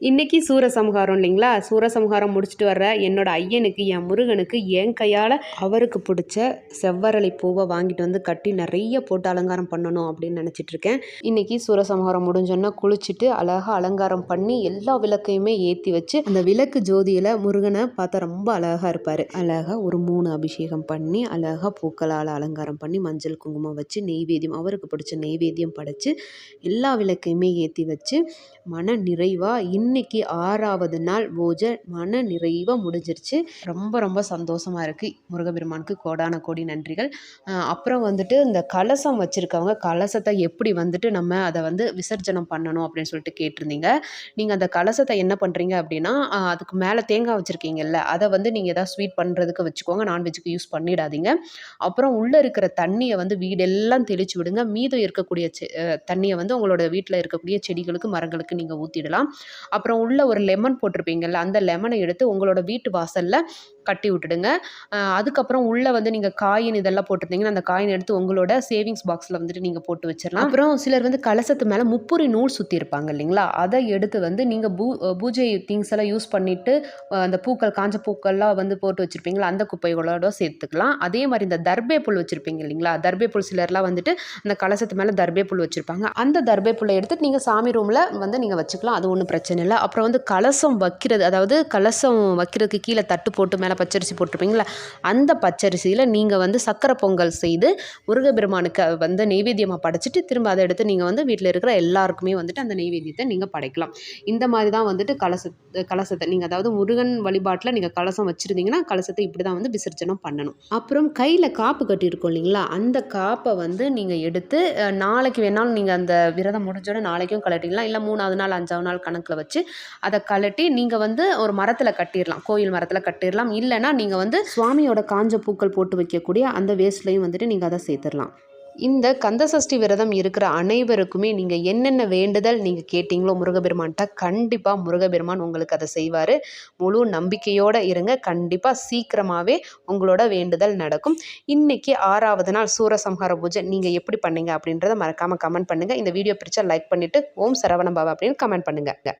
இன்றைக்கி சூரசம்ஹாரம் இல்லைங்களா? சூரசம்ஹாரம் முடிச்சுட்டு வர்ற என்னோட ஐயனுக்கு என் முருகனுக்கு என் கையால் அவருக்கு பிடிச்ச செவ்வரளி பூவை வாங்கிட்டு வந்து கட்டி நிறைய போட்டு அலங்காரம் பண்ணணும் அப்படின்னு நினச்சிட்ருக்கேன் இன்றைக்கி சூரசம்ஹாரம் முடிஞ்சோன்னா குளிச்சுட்டு அழகாக அலங்காரம் பண்ணி எல்லா விளக்கையுமே ஏற்றி வச்சு அந்த விளக்கு ஜோதியில் முருகனை பார்த்தா ரொம்ப அழகாக இருப்பார். அழகாக ஒரு மூணு அபிஷேகம் பண்ணி அழகாக பூக்களால் அலங்காரம் பண்ணி மஞ்சள் குங்குமம் வச்சு நெய்வேத்தியம் அவருக்கு பிடிச்ச நெய்வேத்தியம் படைச்சு எல்லா விளக்கையுமே ஏற்றி வச்சு மன நிறைவாக இன் இன்னைக்கு ஆறாவது நாள் பூஜை மன நிறைவாக முடிஞ்சிருச்சு. ரொம்ப ரொம்ப சந்தோஷமாக இருக்குது முருகபெருமானுக்கு கோடான கோடி நன்றிகள். அப்புறம் வந்துட்டு இந்த கலசம் வச்சுருக்கவங்க கலசத்தை எப்படி வந்துட்டு நம்ம அதை வந்து விசர்ஜனம் பண்ணணும் அப்படின்னு சொல்லிட்டு கேட்டிருந்தீங்க. நீங்கள் அந்த கலசத்தை என்ன பண்ணுறீங்க அப்படின்னா அதுக்கு மேலே தேங்காய் வச்சுருக்கீங்கல்ல அதை வந்து நீங்கள் எதாவது ஸ்வீட் பண்ணுறதுக்கு வச்சுக்கோங்க. நான்வெஜ்ஜுக்கு யூஸ் பண்ணிடாதீங்க. அப்புறம் உள்ளே இருக்கிற தண்ணியை வந்து வீடெல்லாம் தெளித்து விடுங்க. மீதம் இருக்கக்கூடிய தண்ணியை வந்து உங்களோட வீட்டில் இருக்கக்கூடிய செடிகளுக்கு மரங்களுக்கு நீங்கள் ஊற்றிடலாம் அப்புறம் உள்ளே ஒரு லெமன் போட்டிருப்பீங்கள்ல அந்த லெமனை எடுத்து உங்களோட வீட்டு வாசலில் கட்டி விட்டுடுங்க. அதுக்கப்புறம் உள்ளே வந்து நீங்கள் காயின் இதெல்லாம் போட்டிருந்தீங்கன்னா அந்த காயின் எடுத்து உங்களோட சேவிங்ஸ் பாக்ஸில் வந்துட்டு நீங்கள் போட்டு வச்சிடலாம். அப்புறம் சிலர் வந்து கலசத்து மேலே முப்புரி நூல் சுற்றி இருப்பாங்க இல்லைங்களா அதை எடுத்து வந்து நீங்கள் பூ பூஜை திங்ஸ் எல்லாம் யூஸ் பண்ணிவிட்டு அந்த பூக்கள் காஞ்ச பூக்கள்லாம் வந்து போட்டு வச்சுருப்பீங்களா அந்த குப்பைகளோட சேர்த்துக்கலாம். அதே மாதிரி இந்த தர்பே புல் வச்சுருப்பீங்க இல்லைங்களா தர்பே புல் சிலர்லாம் வந்துட்டு அந்த கலசத்து மேலே தர்பே புல் வச்சுருப்பாங்க. அந்த தர்பே புல்லை எடுத்துட்டு நீங்கள் சாமி ரூமில் வந்து நீங்கள் வச்சுக்கலாம் அது ஒன்றும் பிரச்சனை இல்லை. அப்புறம் வந்து கலசம் வைக்கிறது அதாவது கலசம் வைக்கிறதுக்கு கீழே தட்டு போட்டு மேலே பச்சரிசி போட்டிருப்பீங்களா? அந்த பச்சரிசியில் நீங்கள் வந்து சக்கரை பொங்கல் செய்து முருகபெருமானுக்கு வந்து நெய்வேத்தியமாக படைச்சிட்டு திரும்ப அதை எடுத்து நீங்கள் வந்து வீட்டில் இருக்கிற எல்லாருக்குமே வந்துட்டு அந்த நெய்வேத்தியத்தை நீங்கள் படைக்கலாம். இந்த மாதிரி தான் வந்துட்டு கலச கலசத்தை நீங்கள் அதாவது முருகன் வழிபாட்டில் நீங்கள் கலசம் வச்சுருந்தீங்கன்னா கலசத்தை இப்படி தான் வந்து விசர்ஜனம் பண்ணணும். அப்புறம் கையில் காப்பு கட்டியிருக்கோம் இல்லைங்களா? அந்த காப்பை வந்து நீங்கள் எடுத்து நாளைக்கு வேணாலும் நீங்கள் அந்த விரதம் முடிஞ்சோட நாளைக்கும் கலட்டிக்கலாம் இல்லை மூணாவது நாள் அஞ்சாவது நாள் கணக்கில் வச்சு வச்சு அதை கலட்டி நீங்கள் வந்து ஒரு மரத்தில் கட்டிடலாம் கோயில் மரத்தில் கட்டிடலாம் இல்லைன்னா நீங்கள் வந்து சுவாமியோட காஞ்ச பூக்கள் போட்டு வைக்கக்கூடிய அந்த வேஸ்ட்லையும் வந்துட்டு நீங்கள் அதை சேர்த்துடலாம் இந்த கந்தசஷ்டி விரதம் இருக்கிற அனைவருக்குமே நீங்கள் என்னென்ன வேண்டுதல் நீங்கள் கேட்டிங்களோ முருகபெருமான்கிட்ட கண்டிப்பாக முருகபெருமான் உங்களுக்கு அதை செய்வார். முழு நம்பிக்கையோடு இருங்க. கண்டிப்பாக சீக்கிரமாகவே உங்களோட வேண்டுதல் நடக்கும். இன்றைக்கி ஆறாவது நாள் சூரசம்ஹார பூஜை. நீங்கள் எப்படி பண்ணீங்க அப்படின்றத மறக்காமல் கமெண்ட் பண்ணுங்கள் இந்த வீடியோ பிடிச்சா லைக் பண்ணிவிட்டு ஓம் சரவண பாபா அப்படின்னு கமெண்ட் பண்ணுங்கள்